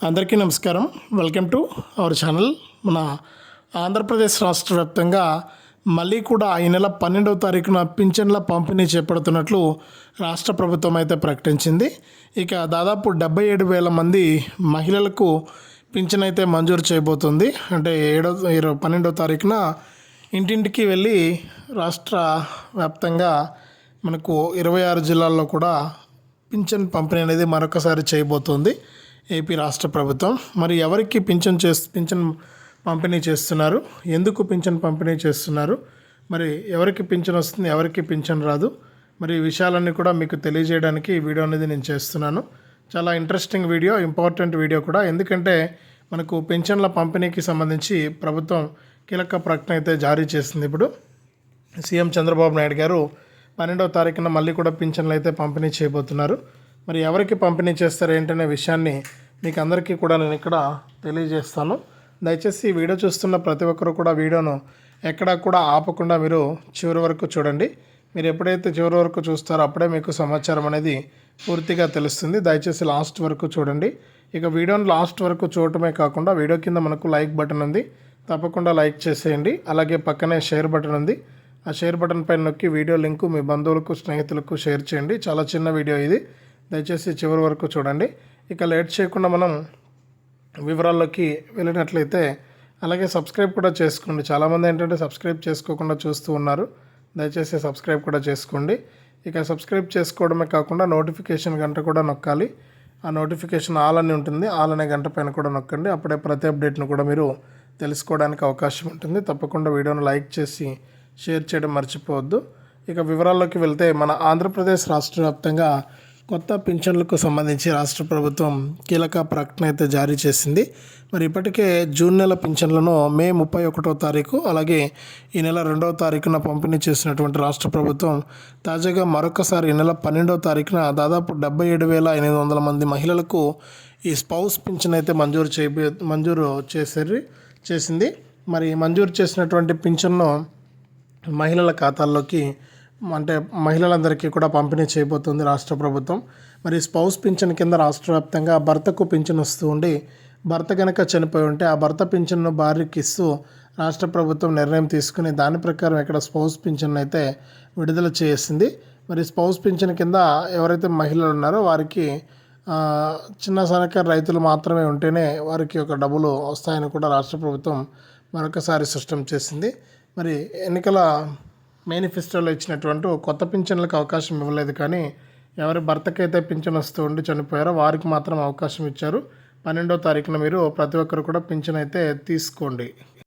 అందరికీ నమస్కారం. Welcome to our channel మన ఆంధ్రప్రదేశ్ రాష్ట్ర వ్యాప్తంగా మళ్ళీ కూడా ఈ నెల పన్నెండవ తారీఖున పింఛన్ల పంపిణీ చేపడుతున్నట్లు రాష్ట్ర ప్రభుత్వం అయితే ప్రకటించింది. ఇక దాదాపు డెబ్బై ఏడు వేల మంది మహిళలకు పింఛన్ అయితే మంజూరు చేయబోతుంది. అంటే ఏడో ఇరవై పన్నెండవ తారీఖున ఇంటింటికి వెళ్ళి రాష్ట్ర వ్యాప్తంగా మనకు ఇరవై ఆరు జిల్లాల్లో కూడా పింఛన్ పంపిణీ అనేది మరొకసారి చేయబోతోంది. ఏపీ రాష్ట్ర ప్రభుత్వం మరి ఎవరికి పింఛన్ చేస్ పింఛన్ పంపిణీ చేస్తున్నారు? ఎందుకు పింఛన్ పంపిణీ చేస్తున్నారు? మరి ఎవరికి పింఛన్ వస్తుంది ఎవరికి పింఛన్ రాదు? మరి ఈ విషయాలన్నీ కూడా మీకు తెలియజేయడానికి ఈ వీడియో అనేది నేను చేస్తున్నాను. చాలా ఇంట్రెస్టింగ్ వీడియో ఇంపార్టెంట్ వీడియో కూడా. ఎందుకంటే మనకు పింఛన్ల పంపిణీకి సంబంధించి ప్రభుత్వం కీలక ప్రకటన అయితే జారీ చేసింది ఇప్పుడు. సీఎం చంద్రబాబు నాయుడు గారు పన్నెండవ తారీఖున మళ్ళీ కూడా పింఛన్లు అయితే పంపిణీ చేయబోతున్నారు. మరి ఎవరికి పంపిణీ చేస్తారు ఏంటనే విషయాన్ని మీకు అందరికీ కూడా నేను ఇక్కడ తెలియజేస్తాను. దయచేసి ఈ వీడియో చూస్తున్న ప్రతి ఒక్కరు కూడా వీడియోను ఎక్కడా కూడా ఆపకుండా మీరు చివరి వరకు చూడండి. మీరు ఎప్పుడైతే చివరి వరకు చూస్తారో అప్పుడే మీకు సమాచారం అనేది పూర్తిగా తెలుస్తుంది. దయచేసి లాస్ట్ వరకు చూడండి. ఇక వీడియోని లాస్ట్ వరకు చూడటమే కాకుండా వీడియో కింద మనకు లైక్ బటన్ ఉంది. తప్పకుండా లైక్ చేసేయండి. అలాగే పక్కనే షేర్ బటన్ ఉంది. ఆ షేర్ బటన్ పైన నొక్కి వీడియో లింకు మీ బంధువులకు స్నేహితులకు షేర్ చేయండి. చాలా చిన్న వీడియో ఇది. దయచేసి చివరి వరకు చూడండి. ఇక లేట్ చేయకుండా మనం వివరాల్లోకి వెళ్ళినట్లయితే అలాగే సబ్స్క్రైబ్ కూడా చేసుకోండి. చాలామంది ఏంటంటే సబ్స్క్రైబ్ చేసుకోకుండా చూస్తూ ఉన్నారు. దయచేసి సబ్స్క్రైబ్ కూడా చేసుకోండి. ఇక సబ్స్క్రైబ్ చేసుకోవడమే కాకుండా నోటిఫికేషన్ గంట కూడా నొక్కాలి. ఆ నోటిఫికేషన్ ఆల్ అని ఉంటుంది. ఆల్ అనే గంట పైన కూడా నొక్కండి. అప్పుడే ప్రతి అప్డేట్ను కూడా మీరు తెలుసుకోవడానికి అవకాశం ఉంటుంది. తప్పకుండా వీడియోను లైక్ చేసి షేర్ చేయడం మర్చిపోవద్దు. ఇక వివరాల్లోకి వెళ్తే మన ఆంధ్రప్రదేశ్ రాష్ట్ర వ్యాప్తంగా కొత్త పింఛన్లకు సంబంధించి రాష్ట్ర ప్రభుత్వం కీలక ప్రకటన అయితే జారీ చేసింది. మరి ఇప్పటికే జూన్ నెల పింఛన్లను మే ముప్పై ఒకటో తారీఖు అలాగే ఈ నెల రెండవ తారీఖున పంపిణీ చేసినటువంటి రాష్ట్ర ప్రభుత్వం తాజాగా మరొకసారి ఈ నెల పన్నెండవ తారీఖున దాదాపు డెబ్బై ఏడు వేల ఎనిమిది వందల మంది మహిళలకు ఈ స్పౌస్ పింఛన్ అయితే మంజూరు చేయబో మంజూరు చేసేది చేసింది. మరి మంజూరు చేసినటువంటి పింఛన్ను మహిళల ఖాతాల్లోకి అంటే మహిళలందరికీ కూడా పంపిణీ చేయబోతుంది రాష్ట్ర ప్రభుత్వం. మరి స్పౌస్ పింఛన్ కింద రాష్ట్ర వ్యాప్తంగా భర్తకు పింఛన్ వస్తూ ఉండి భర్త కనుక చనిపోయి ఉంటే ఆ భర్త పింఛన్ను భార్యకి ఇస్తూ రాష్ట్ర ప్రభుత్వం నిర్ణయం తీసుకుని దాని ప్రకారం ఇక్కడ స్పౌస్ పింఛన్ అయితే విడుదల చేసింది. మరి స్పౌస్ పింఛన్ కింద ఎవరైతే మహిళలు ఉన్నారో వారికి చిన్న సన్నకారు రైతులు మాత్రమే ఉంటేనే వారికి ఒక డబ్బులు వస్తాయని కూడా రాష్ట్ర ప్రభుత్వం మరొకసారి స్పష్టం చేసింది. మరి ఎన్నికల మేనిఫెస్టోలో ఇచ్చినటువంటి కొత్త పింఛన్లకు అవకాశం ఇవ్వలేదు కానీ ఎవరి భర్తకైతే పింఛన్ వస్తూ ఉండి చనిపోయారో వారికి మాత్రం అవకాశం ఇచ్చారు. పన్నెండో తారీఖున మీరు ప్రతి ఒక్కరు కూడా పింఛన్ అయితే తీసుకోండి.